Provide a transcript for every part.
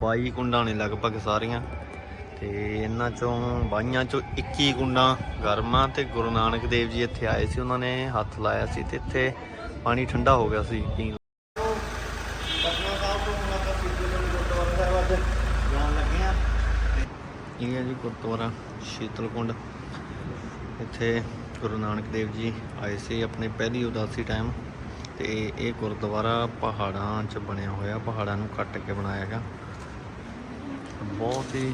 22 ਕੁੰਡਾਂ ਨੇ ਲਗਭਗ ਸਾਰੀਆਂ ਤੇ ਇਹਨਾਂ ਚੋਂ 22 ਚੋਂ 21 ਕੁੰਡਾਂ ਗਰਮਾਂ ਤੇ ਗੁਰੂ ਨਾਨਕ ਦੇਵ ਜੀ ਇੱਥੇ ਆਏ ਸੀ, ਉਹਨਾਂ ਨੇ ਹੱਥ ਲਾਇਆ ਸੀ ਤੇ ਇੱਥੇ ਪਾਣੀ ਠੰਡਾ ਹੋ ਗਿਆ ਸੀ ਪੀਣ ਪਟਨਾ ਸਾਹਿਬ ਤੋਂ ਹੁਣ ਆਪਾਂ ਸਿੱਧੂ ਗੁਰਦੁਆਰਾ ਸਾਹਿਬ ਅੱਜ ਜਾਣ ਲੱਗੇ ਆ ਇਹ ਹੈ ਜੀ ਗੁਰਦੁਆਰਾ ਸ਼ੀਤਲਕੁੰਡ। ਇੱਥੇ ਗੁਰੂ ਨਾਨਕ ਦੇਵ ਜੀ ਆਏ ਸੀ ਆਪਣੇ ਪਹਿਲੀ ਉਦਾਸੀ ਟਾਈਮ ਤੇ ਇਹ ਗੁਰਦੁਆਰਾ ਪਹਾੜਾਂ 'ਚ ਬਣਿਆ ਹੋਇਆ, ਪਹਾੜਾਂ ਨੂੰ ਕੱਟ ਕੇ ਬਣਾਇਆ ਹੈਗਾ ਬਹੁਤ ਹੀ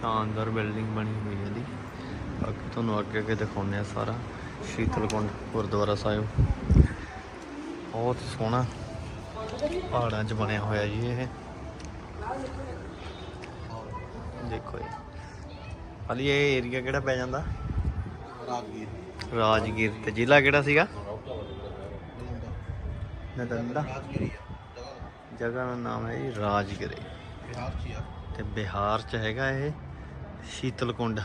ਸ਼ਾਨਦਾਰ ਬਿਲਡਿੰਗ ਬਣੀ ਹੋਈ ਹੈ ਦੀ ਬਾਕੀ ਤੁਹਾਨੂੰ ਅੱਗੇ ਅੱਗੇ ਦਿਖਾਉਂਦੇ ਆ ਸਾਰਾ। ਸ਼ੀਤਲਕੁੰਡ ਗੁਰਦੁਆਰਾ ਸਾਹਿਬ। ਬਹੁਤ ਸੋਹਣਾ ਪਹਾੜਾਂ 'ਚ ਬਣਿਆ ਹੋਇਆ ਜੀ ਇਹ। ਦੇਖੋ ਇਹ ਹਾਲੀ ਇਹ ਏਰੀਆ ਕਿਹੜਾ ਪੈ ਜਾਂਦਾ? ਰਾਜਗੀਰ। ਰਾਜਗੀਰ ਤੇ ਜ਼ਿਲ੍ਹਾ ਕਿਹੜਾ ਸੀਗਾ? ਨਦੰਦਾ ਜਗ੍ਹਾ ਦਾ ਨਾਮ ਹੈ ਜੀ ਰਾਜਗਿਰੇ। ਤੇ ਬਿਹਾਰ ਚ ਹੈਗਾ ਇਹ, ਸ਼ੀਤਲਕੁੰਡ।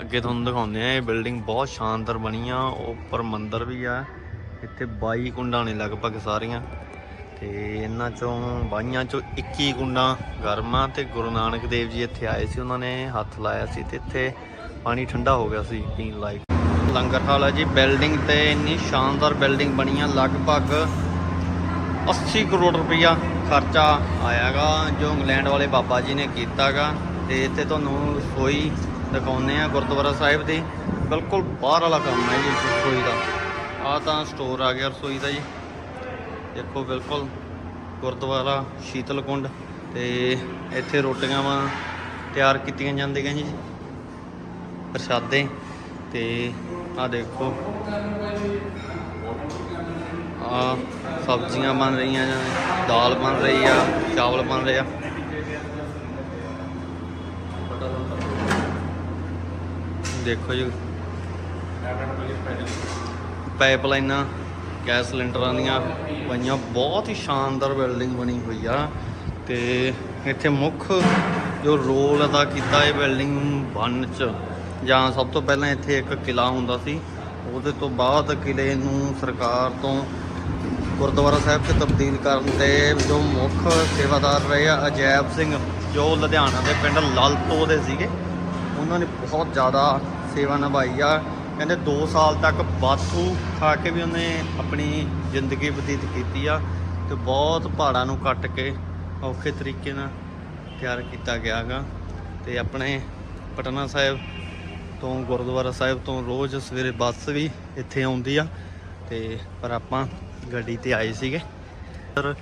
ਅੱਗੇ ਤੁਹਾਨੂੰ ਦਿਖਾਉਂਦੇ ਆ ਇਹ ਬਿਲਡਿੰਗ ਬਹੁਤ ਸ਼ਾਨਦਾਰ ਬਣੀ ਆ, ਉੱਪਰ ਮੰਦਿਰ ਵੀ ਆ, ਇੱਥੇ 22 ਕੁੰਡਾਂ ਨੇ ਲਗਭਗ ਸਾਰੀਆਂ। ਤੇ ਇਹਨਾਂ ਚੋਂ 22 ਚੋਂ 21 ਕੁੰਡਾਂ ਗਰਮਾਂ ਤੇ ਗੁਰੂ ਨਾਨਕ ਦੇਵ ਜੀ ਇੱਥੇ ਆਏ ਸੀ, ਉਹਨਾਂ ਨੇ ਹੱਥ ਲਾਇਆ ਸੀ ਤੇ ਇੱਥੇ ਪਾਣੀ ਠੰਡਾ ਹੋ ਗਿਆ ਸੀ ਪੀਣ ਲਾਇਕ ਲੰਗਰ ਹਾਲ ਹੈ ਜੀ ਬਿਲਡਿੰਗ ਤੇ ਇੰਨੀ ਸ਼ਾਨਦਾਰ ਬਿਲਡਿੰਗ ਬਣੀ ਆ, ਲਗਭਗ 80 ਕਰੋੜ ਰੁਪਈਆ ਖਰਚਾ ਆਇਆਗਾ, ਜੋ ਇੰਗਲੈਂਡ ਵਾਲੇ ਬਾਬਾ ਜੀ ਨੇ ਕੀਤਾਗਾ। ਤੇ ਇੱਥੇ ਤੁਹਾਨੂੰ ਰਸੋਈ ਦਿਖਾਉਂਦੇ ਆ ਗੁਰਦੁਆਰਾ ਸਾਹਿਬ ਦੀ। ਬਿਲਕੁਲ ਬਾਹਰ ਵਾਲਾ ਕੰਮ ਹੈ ਜੀ ਰਸੋਈ ਦਾ। ਆ ਤਾਂ ਸਟੋਰ ਆ ਗਿਆ ਰਸੋਈ ਦਾ ਜੀ। ਦੇਖੋ ਬਿਲਕੁਲ ਗੁਰਦੁਆਰਾ ਸ਼ੀਤਲਕੁੰਡ। ਤੇ ਇੱਥੇ ਰੋਟੀਆਂ ਵਾ ਤਿਆਰ ਕੀਤੀਆਂ ਜਾਂਦੀਆਂ ਜੀ। ਪ੍ਰਸ਼ਾਦੇ। ਤੇ ਆ ਦੇਖੋ। ਆ ਸਬਜ਼ੀਆਂ ਬਣ ਰਹੀਆਂ ਜਾਂ ਦਾਲ ਬਣ ਰਹੀ ਆ, ਚਾਵਲ ਬਣ ਰਹੇ ਆ। ਦੇਖੋ ਜੀ। ਪਾਈਪਲਾਈਨਾਂ, ਗੈਸ ਸਿਲੰਡਰਾਂ ਦੀਆਂ ਪਈਆਂ, ਬਹੁਤ ਹੀ ਸ਼ਾਨਦਾਰ ਬਿਲਡਿੰਗ ਬਣੀ ਹੋਈ ਆ। ਤੇ ਇੱਥੇ ਮੁੱਖ ਜੋ ਰੋਲ ਅਦਾ ਕੀਤਾ ਇਹ ਬਿਲਡਿੰਗ ਬਣਨ ਚ, ਜਾਂ ਸਭ ਤੋਂ ਪਹਿਲਾਂ ਇੱਥੇ ਇੱਕ ਕਿਲਾ ਹੁੰਦਾ ਸੀ। ਉਹਦੇ ਤੋਂ ਬਾਅਦ ਕਿਲੇ ਨੂੰ ਸਰਕਾਰ ਤੋਂ ਗੁਰਦੁਆਰਾ ਸਾਹਿਬ 'ਚ ਤਬਦੀਲ ਕਰਨ ਦੇ ਜੋ ਮੁੱਖ ਸੇਵਾਦਾਰ ਰਹੇ ਆ ਅਜੈਬ ਸਿੰਘ, ਜੋ ਲੁਧਿਆਣਾ ਦੇ ਪਿੰਡ ਲਾਲਤੋ ਦੇ ਸੀਗੇ। ਉਹਨਾਂ ਨੇ ਬਹੁਤ ਜ਼ਿਆਦਾ ਸੇਵਾ ਨਿਭਾਈ ਆ। ਕਹਿੰਦੇ 2 ਸਾਲ ਤੱਕ ਬਾਥੂ ਖਾ ਕੇ ਵੀ ਉਹਨੇ ਆਪਣੀ ਜ਼ਿੰਦਗੀ ਬਤੀਤ ਕੀਤੀ ਆ ਤੇ ਬਹੁਤ ਪਹਾੜਾਂ ਨੂੰ ਕੱਟ ਕੇ ਔਖੇ ਤਰੀਕੇ ਨਾਲ ਤਿਆਰ ਕੀਤਾ ਗਿਆਗਾ ਤੇ ਆਪਣੇ ਪਟਨਾ ਸਾਹਿਬ ਤੋਂ, ਗੁਰਦੁਆਰਾ ਸਾਹਿਬ ਤੋਂ ਰੋਜ਼ ਸਵੇਰੇ ਬੱਸ ਵੀ ਇੱਥੇ ਆਉਂਦੀ ਆ। ਤੇ ਪਰ ਆਪਾਂ ਗੱਡੀ ਤੇ ਆਏ ਸੀਗੇ। ਸਰ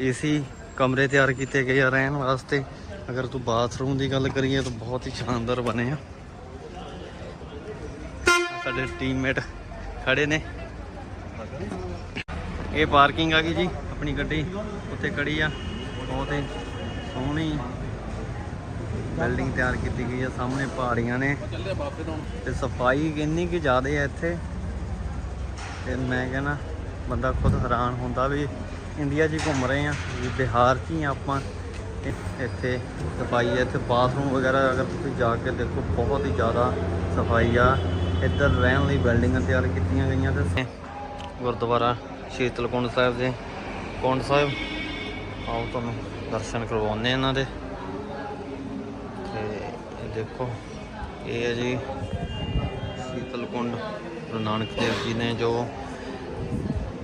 ਏਸੀ ਕਮਰੇ ਤਿਆਰ ਕੀਤੇ ਗਏ ਆ ਰਹਿਣ ਵਾਸਤੇ। ਅਗਰ ਤੂੰ ਬਾਥਰੂਮ ਦੀ ਗੱਲ ਕਰੀਏ ਤਾਂ ਬਹੁਤ ਹੀ ਸ਼ਾਨਦਾਰ ਬਣੇ ਆ। ਸਾਡੇ ਟੀਮਮੇਟ ਖੜੇ ਨੇ। ਇਹ ਪਾਰਕਿੰਗ ਆ ਗਈ ਜੀ, ਆਪਣੀ ਗੱਡੀ ਉੱਥੇ ਖੜੀ ਆ। ਬਹੁਤ ਹੀ ਸੋਹਣੀ ਬਿਲਡਿੰਗ ਤਿਆਰ ਕੀਤੀ ਗਈ ਆ, ਸਾਹਮਣੇ ਪਹਾੜੀਆਂ ਨੇ। ਚੱਲੇ ਤੇ ਸਫ਼ਾਈ ਕਿੰਨੀ ਕਿ ਜ਼ਿਆਦਾ ਹੈ ਇੱਥੇ। ਤੇ ਮੈਂ ਕਹਿੰਦਾ ਬੰਦਾ ਖੁਦ ਹੈਰਾਨ ਹੁੰਦਾ ਵੀ ਇੰਡੀਆ 'ਚ ਹੀ ਘੁੰਮ ਰਹੇ ਆ ਵੀ ਬਿਹਾਰ 'ਚ ਹੀ ਆ ਆਪਾਂ ਇੱਥੇ ਸਫ਼ਾਈ ਹੈ, ਇੱਥੇ ਬਾਥਰੂਮ ਵਗੈਰਾ ਅਗਰ ਤੁਸੀਂ ਜਾ ਕੇ ਦੇਖੋ, ਬਹੁਤ ਹੀ ਜ਼ਿਆਦਾ ਸਫ਼ਾਈ ਆ। ਇੱਧਰ ਰਹਿਣ ਲਈ ਬਿਲਡਿੰਗਾਂ ਤਿਆਰ ਕੀਤੀਆਂ ਗਈਆਂ ਤੇ ਗੁਰਦੁਆਰਾ ਸ਼ੀਤਲਕੁੰਡ ਸਾਹਿਬ ਦੇ ਕੁੰਡ ਸਾਹਿਬ? ਆਓ ਤੁਹਾਨੂੰ ਦਰਸ਼ਨ ਕਰਵਾਉਂਦੇ ਇਹਨਾਂ ਦੇ। ਤੇ ਦੇਖੋ, ਇਹ ਹੈ ਜੀ ਸ਼ੀਤਲਕੁੰਡ ਗੁਰੂ ਨਾਨਕ ਦੇਵ ਜੀ ਨੇ ਜੋ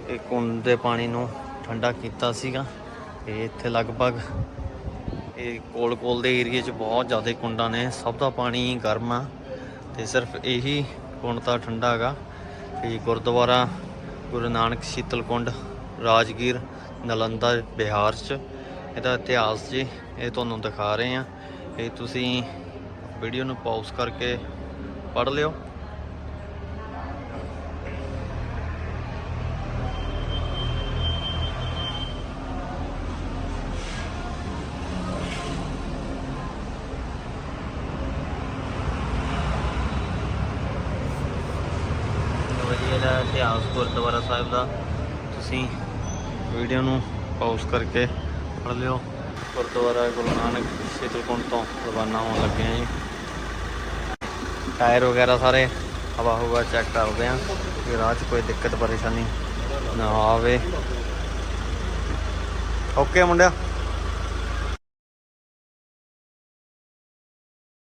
ਇਹ ਕੁੰਡ ਦੇ ਪਾਣੀ ਨੂੰ ਠੰਡਾ ਕੀਤਾ ਸੀਗਾ, ਤੇ ਇੱਥੇ ਲਗਭਗ ਇਹ ਕੋਲ ਕੋਲ ਦੇ ਏਰੀਏ 'ਚ ਬਹੁਤ ਜ਼ਿਆਦਾ ਕੁੰਡਾਂ ਨੇ, ਸਭ ਦਾ ਪਾਣੀ ਗਰਮ ਆ, ਤੇ ਸਿਰਫ ਇਹੀ ਕੁੰਡ ਤਾਂ ਠੰਡਾ ਹੈਗਾ, ਤੇ ਗੁਰਦੁਆਰਾ ਗੁਰੂ ਨਾਨਕ ਸ਼ੀਤਲਕੁੰਡ ਰਾਜਗੀਰ, ਨਲੰਦਾ, ਬਿਹਾਰ 'ਚ, ਇਹਦਾ ਇਤਿਹਾਸ ਜੀ, ਇਹ ਤੁਹਾਨੂੰ ਦਿਖਾ ਰਹੇ ਆ ਇਹ ਤੁਸੀਂ ਵੀਡੀਓ ਨੂੰ ਪੌਜ਼ ਕਰਕੇ ਪੜ੍ਹ ਲਿਓ। ਦਾ ਇਤਿਹਾਸ ਗੁਰਦੁਆਰਾ ਸਾਹਿਬ ਦਾ। ਤੁਸੀਂ ਵੀਡੀਓ ਨੂੰ ਪੌਜ਼ ਕਰਕੇ ਪੜ੍ਹ ਲਿਓ। ਗੁਰਦੁਆਰਾ ਗੁਰੂ ਨਾਨਕ ਸ਼ੀਤਲਕੁੰਡ ਤੋਂ ਰਵਾਨਾ ਹੋਣ ਲੱਗੇ ਆ ਜੀ। ਟਾਇਰ ਵਗੈਰਾ ਸਾਰੇ ਹਵਾ ਹੁਵਾ ਚੈੱਕ ਕਰਦੇ ਆ ਕਿ ਰਾਹ 'ਚ ਕੋਈ ਦਿੱਕਤ, ਪਰੇਸ਼ਾਨੀ ਨਾ ਆਵੇ। ਓਕੇ ਮੁੰਡਿਆ।